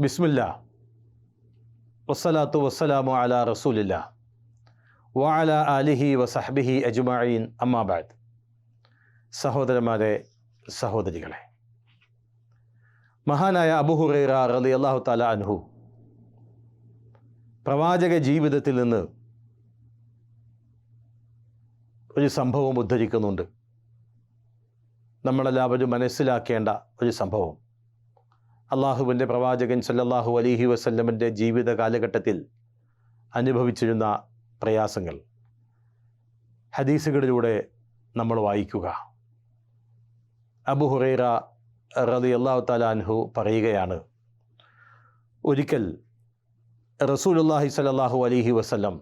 ബിസ്മില്ല. വസ്സലാത്തു വസ്സലാമു അല റസൂലില്ല. വാല അലിഹി വസഹബിഹി അജ്മഈൻ അമ്മാബാദ് സഹോദരന്മാരെ സഹോദരികളെ. മഹാനായ അബുഹുറൈറ അള്ളാഹു താല അൻഹു പ്രവാചക ജീവിതത്തിൽ നിന്ന് ഒരു സംഭവം ഉദ്ധരിക്കുന്നുണ്ട്. നമ്മളെല്ലാവരും മനസ്സിലാക്കേണ്ട ഒരു സംഭവം. അള്ളാഹുവിന്റെ പ്രവാചകൻ സല്ലല്ലാഹു അലൈഹി വസല്ലമിന്റെ ജീവിത കാലഘട്ടത്തിൽ അനുഭവിച്ചിരുന്ന പ്രയാസങ്ങൾ. ഹദീസുകളിലൂടെ നമ്മൾ വായിക്കുക. അബു ഹുറൈറ റതി അള്ളാഹു താലാൻഹു പറയുകയാണ് ഒരിക്കൽ റസൂലുല്ലാഹി സല്ലല്ലാഹു അലൈഹി വസല്ലം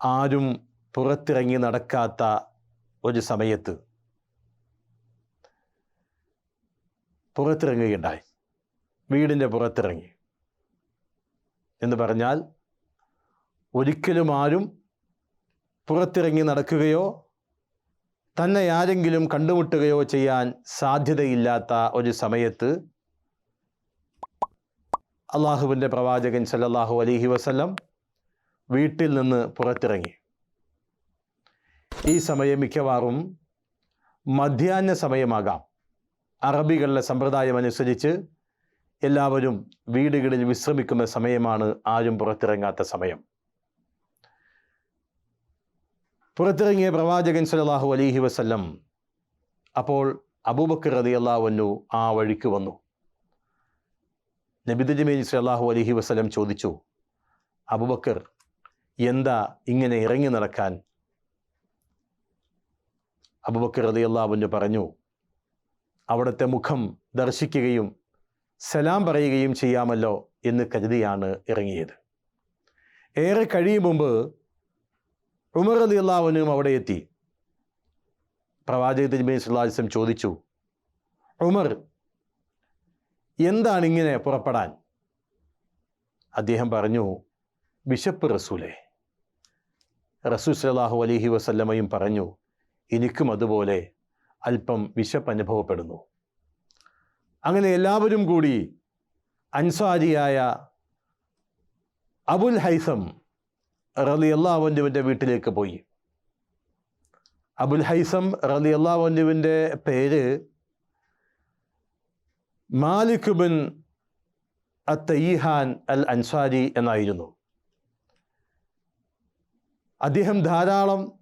ആരും പുറത്തിറങ്ങി നടക്കാത്ത ഒരു സമയത്ത് പുറത്തിറങ്ങുകയുണ്ടായി. വീടിന്റെ പുറത്തിറങ്ങി. എന്ന് പറഞ്ഞാൽ ഒരിക്കലും ആരും പുറത്തിറങ്ങി നടക്കുകയോ തന്നെ ആരെങ്കിലും കണ്ടുമുട്ടുകയോ ചെയ്യാൻ സാധ്യതയില്ലാത്ത ഒരു സമയത്ത് അള്ളാഹുവിന്റെ പ്രവാചകൻ സല്ലല്ലാഹു അലഹി വസല്ലം വീട്ടിൽ നിന്ന് പുറത്തിറങ്ങി. ഈ സമയം മിക്കവാറും മധ്യാഹ്ന സമയമാകാം. അറബികളുടെ സമ്പ്രദായം അനുസരിച്ച് എല്ലാവരും വീടുകളിൽ വിശ്രമിക്കുന്ന സമയമാണ് ആരും പുറത്തിറങ്ങാത്ത സമയം. പുറത്തിറങ്ങിയ പ്രവാചകൻ സലാഹു അലിഹി വസ്ല്ലം അപ്പോൾ അബൂബക്കർ റതി അള്ളാഹുവന്നു ആ വഴിക്ക് വന്നു. നബിദുജമീൻ സലാഹു അലിഹി വസല്ലം ചോദിച്ചു അബൂബക്കർ എന്താ ഇങ്ങനെ ഇറങ്ങി നടക്കാൻ? അബൂബക്കർ റതി അള്ളാഹുവിന് പറഞ്ഞു അവിടുത്തെ മുഖം ദർശിക്കുകയും സലാം പറയുകയും ചെയ്യാമല്ലോ എന്ന് കരുതിയാണ് ഇറങ്ങിയത്. ഏറെ കഴിയും മുമ്പ് ഉമർ അലി അള്ളാഹുനും അവിടെ എത്തി. പ്രവാചക തിരുമേ സുല്ലാസ്ലം ചോദിച്ചു ഉമർ എന്താണ് ഇങ്ങനെ പുറപ്പെടാൻ? അദ്ദേഹം പറഞ്ഞു ബിഷപ്പ് റസൂലെ. റസൂൽ സലാഹു അലഹി വസല്ലമയും പറഞ്ഞു എനിക്കും അതുപോലെ അല്പം വിശപ്പ് അനുഭവപ്പെടുന്നു. അങ്ങനെ എല്ലാവരും കൂടി അൻസാരിയായ അബുൽ ഹൈസം റലി അള്ളാഹുവിന്റെ വീട്ടിലേക്ക് പോയി. അബുൽ ഹൈസം റലി അള്ളാഹുവിന്റെ പേര് Malik bin Tayyihan al Ansari എന്നായിരുന്നു. അദ്ദേഹം ധാരാളം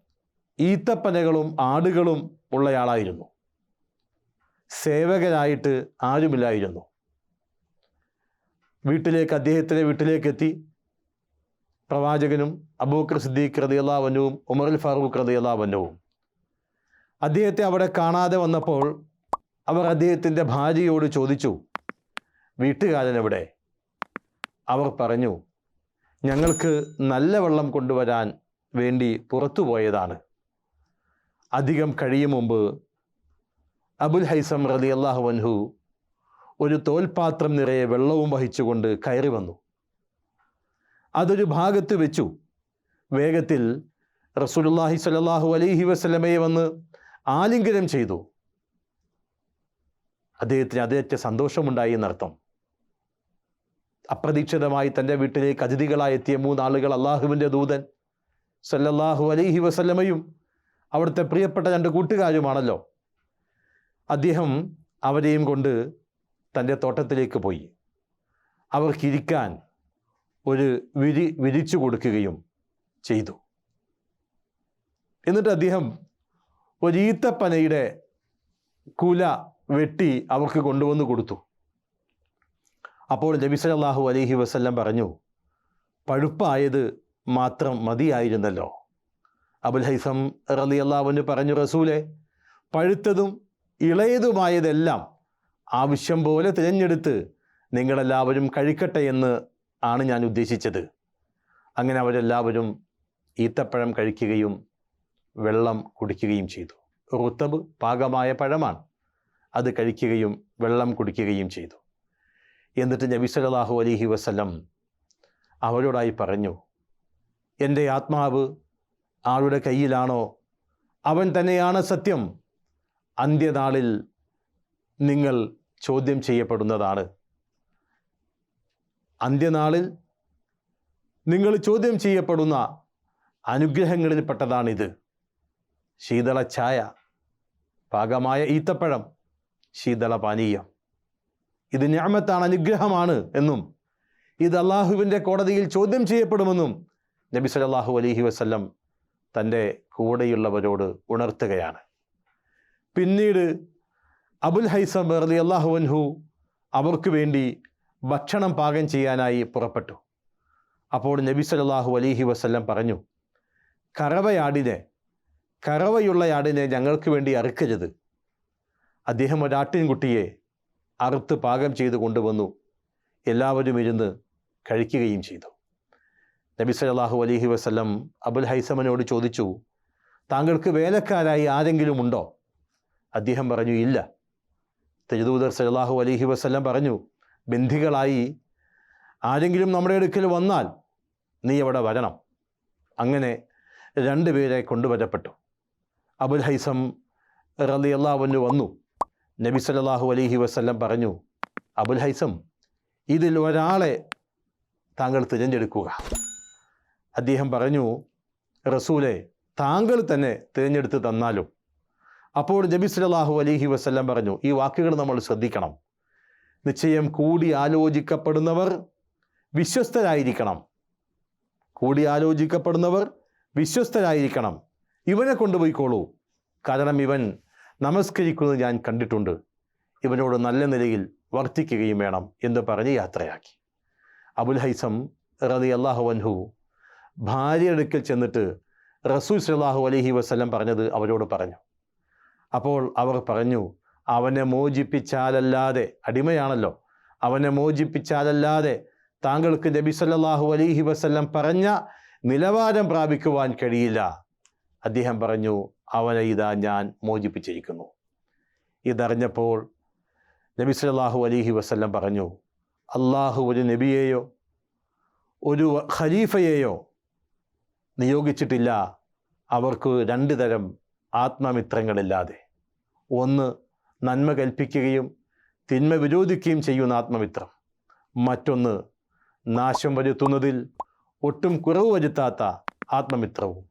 ഈത്തപ്പനകളും ആടുകളും ഉള്ളയാളായിരുന്നു സേവകനായിട്ട് ആരുമില്ലായിരുന്നു. വീട്ടിലേക്ക് അദ്ദേഹത്തിന്റെ വീട്ടിലേക്ക് എത്തി പ്രവാചകനും അബൂക്കർ സിദ്ദീഖ് റതിയല്ലാവനുവും ഉമറുൽ ഫാറൂഖ് റതിയല്ലാവനുവും അദ്ദേഹത്തെ അവിടെ കാണാതെ വന്നപ്പോൾ അവർ അദ്ദേഹത്തിന്റെ ഭാര്യയോട് ചോദിച്ചു വീട്ടുകാരൻ എവിടെ? അവർ പറഞ്ഞു ഞങ്ങൾക്ക് നല്ല വെള്ളം കൊണ്ടുവരാൻ വേണ്ടി പുറത്തു പോയതാണ് അധികം കഴിയും മുമ്പ് അബുൽ ഹൈസം റലി അള്ളാഹു വൻഹു ഒരു തോൽപാത്രം നിറയെ വെള്ളവും വഹിച്ചുകൊണ്ട് കയറി വന്നു. അതൊരു ഭാഗത്ത് വെച്ചു. വേഗത്തിൽ റസൂലുല്ലാഹി സലാഹു അലൈഹി വസ്ലമയെ വന്ന് ആലിംഗനം ചെയ്തു. അദ്ദേഹത്തിന് അതേറ്റ സന്തോഷമുണ്ടായി എന്നർത്ഥം. അപ്രതീക്ഷിതമായി തന്റെ വീട്ടിലേക്ക് അതിഥികളായി എത്തിയ മൂന്നാളുകൾ അള്ളാഹുവിന്റെ ദൂതൻ സല്ലല്ലാഹു അലൈഹി വസല്ലമയും അവിടുത്തെ പ്രിയപ്പെട്ട രണ്ട് കൂട്ടുകാരുമാണല്ലോ. അദ്ദേഹം അവരെയും കൊണ്ട് തന്റെ തോട്ടത്തിലേക്ക് പോയി. അവർക്കിരിക്കാൻ ഒരു വിരി വിരിച്ചു കൊടുക്കുകയും ചെയ്തു. എന്നിട്ട് അദ്ദേഹം ഒരു ഈത്തപ്പനയുടെ കുല വെട്ടി അവർക്ക് കൊണ്ടുവന്ന് കൊടുത്തു. അപ്പോൾ നബി സല്ലല്ലാഹു അലഹി വസ്ല്ലാം പറഞ്ഞു പഴുപ്പായത് മാത്രം മതിയായിരുന്നല്ലോ. അബുൽ ഹൈസം റലി അള്ളാഹുവിന് പറഞ്ഞു റസൂലെ പഴുത്തതും ഇളയതുമായതെല്ലാം ആവശ്യം പോലെ തിരഞ്ഞെടുത്ത് നിങ്ങളെല്ലാവരും കഴിക്കട്ടെ എന്ന് ആണ് ഞാൻ ഉദ്ദേശിച്ചത്. അങ്ങനെ അവരെല്ലാവരും ഈത്തപ്പഴം കഴിക്കുകയും വെള്ളം കുടിക്കുകയും ചെയ്തു. റുത്തബ് പാകമായ പഴമാണ്. അത് കഴിക്കുകയും വെള്ളം കുടിക്കുകയും ചെയ്തു. എന്നിട്ട് നബി സലാഹു അലൈഹി വസ്ലം അവരോടായി പറഞ്ഞു എന്റെ ആത്മാവ് ആളുടെ കയ്യിലാണോ? അവൻ തന്നെയാണ് സത്യം. അന്ത്യനാളിൽ നിങ്ങൾ ചോദ്യം ചെയ്യപ്പെടുന്നതാണ്. അന്ത്യനാളിൽ നിങ്ങൾ ചോദ്യം ചെയ്യപ്പെടുന്ന അനുഗ്രഹങ്ങളിൽപ്പെട്ടതാണിത്. ശീതള ഛായ പാകമായ ഈത്തപ്പഴം ശീതള പാനീയം. ഇത് ഞാമത്താണ് അനുഗ്രഹമാണ് എന്നും ഇത് അള്ളാഹുവിന്റെ കോടതിയിൽ ചോദ്യം ചെയ്യപ്പെടുമെന്നും നബി സല്ലല്ലാഹു അലഹി വസ്ല്ലം തന്റെ കൂടെയുള്ളവരോട് ഉണർത്തുകയാണ്. പിന്നീട് അബുൽ ഹൈസം റലി അള്ളാഹുവൻഹു അവർക്ക് വേണ്ടി ഭക്ഷണം പാകം ചെയ്യാനായി പുറപ്പെട്ടു. അപ്പോൾ നബി സലാഹു അലൈഹി വസല്ലം പറഞ്ഞു കറവയാടിനെ കറവയുള്ളയാടിനെ ഞങ്ങൾക്ക് വേണ്ടി അറുക്കരുത്. അദ്ദേഹം ഒരാട്ടിൻകുട്ടിയെ അറുത്ത് പാകം ചെയ്ത് കൊണ്ടുവന്നു. എല്ലാവരും ഇരുന്ന് കഴിക്കുകയും ചെയ്തു. നബി സലാഹു അലൈഹി വസല്ലം അബുൽ ഹൈസമനോട് ചോദിച്ചു താങ്കൾക്ക് വേലക്കാരായി ആരെങ്കിലും ഉണ്ടോ? അദ്ദേഹം പറഞ്ഞു ഇല്ല. തെജദൂദർ സലാഹു അലഹി വസല്ലം പറഞ്ഞു ബന്ധികളായി ആരെങ്കിലും നമ്മുടെ അടുക്കൽ വന്നാൽ നീ അവിടെ വരണം. അങ്ങനെ രണ്ടുപേരെ കൊണ്ടുവരപ്പെട്ടു. അബുൽ ഹൈസം റലി അള്ളാഹുവിന് വന്നു. നബി സലാഹു അലഹി വസല്ലം പറഞ്ഞു അബുൽ ഹൈസം ഇതിൽ ഒരാളെ താങ്കൾ തിരഞ്ഞെടുക്കുക. അദ്ദേഹം പറഞ്ഞു റസൂലെ താങ്കൾ തന്നെ തിരഞ്ഞെടുത്ത് തന്നാലും അപ്പോൾ നബി സലാഹു അലഹി വസ്ല്ലാം പറഞ്ഞു ഈ വാക്കുകൾ നമ്മൾ ശ്രദ്ധിക്കണം. നിശ്ചയം കൂടി ആലോചിക്കപ്പെടുന്നവർ വിശ്വസ്തരായിരിക്കണം. കൂടി ആലോചിക്കപ്പെടുന്നവർ വിശ്വസ്തരായിരിക്കണം. ഇവനെ കൊണ്ടുപോയിക്കോളൂ. കാരണം ഇവൻ നമസ്കരിക്കുന്നത് ഞാൻ കണ്ടിട്ടുണ്ട്. ഇവനോട് നല്ല നിലയിൽ വർത്തിക്കുകയും വേണം എന്ന് പറഞ്ഞ് യാത്രയാക്കി. അബുൽ ഹൈസം റതി അള്ളാഹു അൻഹു ഭാര്യ അടുക്കൽ ചെന്നിട്ട് റസൂൽ സലാഹു അലഹി വസ്ലം പറഞ്ഞത് അവരോട് പറഞ്ഞു. അപ്പോൾ അവർ പറഞ്ഞു അവനെ മോചിപ്പിച്ചാലല്ലാതെ അടിമയാണല്ലോ അവനെ മോചിപ്പിച്ചാലല്ലാതെ താങ്കൾക്ക് നബി സല്ലാഹു അലൈഹി വസല്ലം പറഞ്ഞ നിലവാരം പ്രാപിക്കുവാൻ കഴിയില്ല. അദ്ദേഹം പറഞ്ഞു അവനെ ഇതാ ഞാൻ മോചിപ്പിച്ചിരിക്കുന്നു. ഇതറിഞ്ഞപ്പോൾ നബി സല്ലല്ലാഹു അലൈഹി വസല്ലം പറഞ്ഞു അള്ളാഹു ഒരു നബിയെയോ ഒരു ഖലീഫയെയോ നിയോഗിച്ചിട്ടില്ല. അവർക്ക് രണ്ട് തരം ആത്മമിത്രങ്ങളില്ലാതെ. ഒന്ന് നന്മ കൽപ്പിക്കുകയും തിന്മ വിരോധിക്കുകയും ചെയ്യുന്ന ആത്മമിത്രം. മറ്റൊന്ന് നാശം വരുത്തുന്നതിൽ ഒട്ടും കുറവ് വരുത്താത്ത ആത്മമിത്രവും.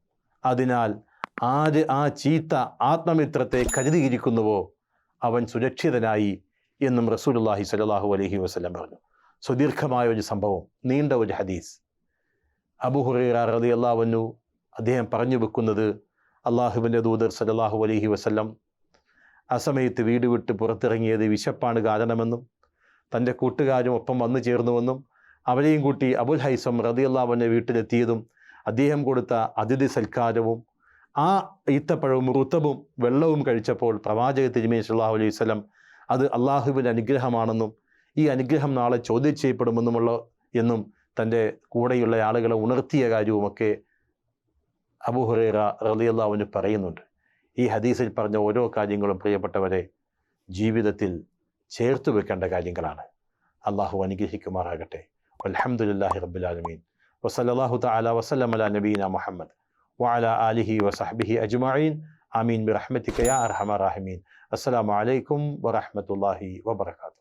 അതിനാൽ ആര് ആ ചീത്ത ആത്മമിത്രത്തെ കരുതിയിരിക്കുന്നുവോ അവൻ സുരക്ഷിതനായി എന്നും റസൂലുള്ളാഹി സ്വല്ലല്ലാഹു അലൈഹി വസല്ലം പറഞ്ഞു. സുദീർഘമായ ഒരു സംഭവം നീണ്ട ഒരു ഹദീസ്. അബു ഹുറൈറ റളിയല്ലാഹു അദ്ദേഹം പറഞ്ഞു വെക്കുന്നത് അള്ളാഹുവിന്റെ ദൂതർ സല്ലല്ലാഹു അലൈഹി വസല്ലം ആ സമയത്ത് വീട് വിട്ട് പുറത്തിറങ്ങിയത് വിശപ്പാണ് കാരണമെന്നും തന്റെ കൂട്ടുകാരും ഒപ്പം വന്നു ചേർന്നുവെന്നും അവരെയും കൂട്ടി അബുൽ ഹൈസം റതിയല്ലാവന്റെ വീട്ടിലെത്തിയതും അദ്ദേഹം കൊടുത്ത അതിഥി സൽക്കാരവും ആ ഈത്തപ്പഴവും ഋത്തവും വെള്ളവും കഴിച്ചപ്പോൾ പ്രവാചക തിരുമേനി സല്ലാഹു അലൈഹി സ്വലം അത് അള്ളാഹുവിന്റെ അനുഗ്രഹമാണെന്നും ഈ അനുഗ്രഹം നാളെ ചോദ്യം ചെയ്യപ്പെടുമെന്നുമുള്ള എന്നും തന്റെ കൂടെയുള്ള ആളുകളെ ഉണർത്തിയ കാര്യവുമൊക്കെ അബു ഹുറൈറ റളിയല്ലാഹുവിന് പറയുന്നുണ്ട്. ഈ ഹദീസിൽ പറഞ്ഞ ഓരോ കാര്യങ്ങളും പ്രിയപ്പെട്ടവരെ ജീവിതത്തിൽ ചേർത്ത് വെക്കേണ്ട കാര്യങ്ങളാണ് അള്ളാഹു അനുഗ്രഹിക്കുമാറാകട്ടെ അലഹമുല്ലാഹി റബ്ബുലാലമീൻ വസല്ലാഹു തആല വസല്ലം അല നബീന മുഹമ്മദ് وعلى آله وصحبه أجمعين آمين برحمتك يا أرحم الراحمين السلام عليكم ورحمة الله وبركاته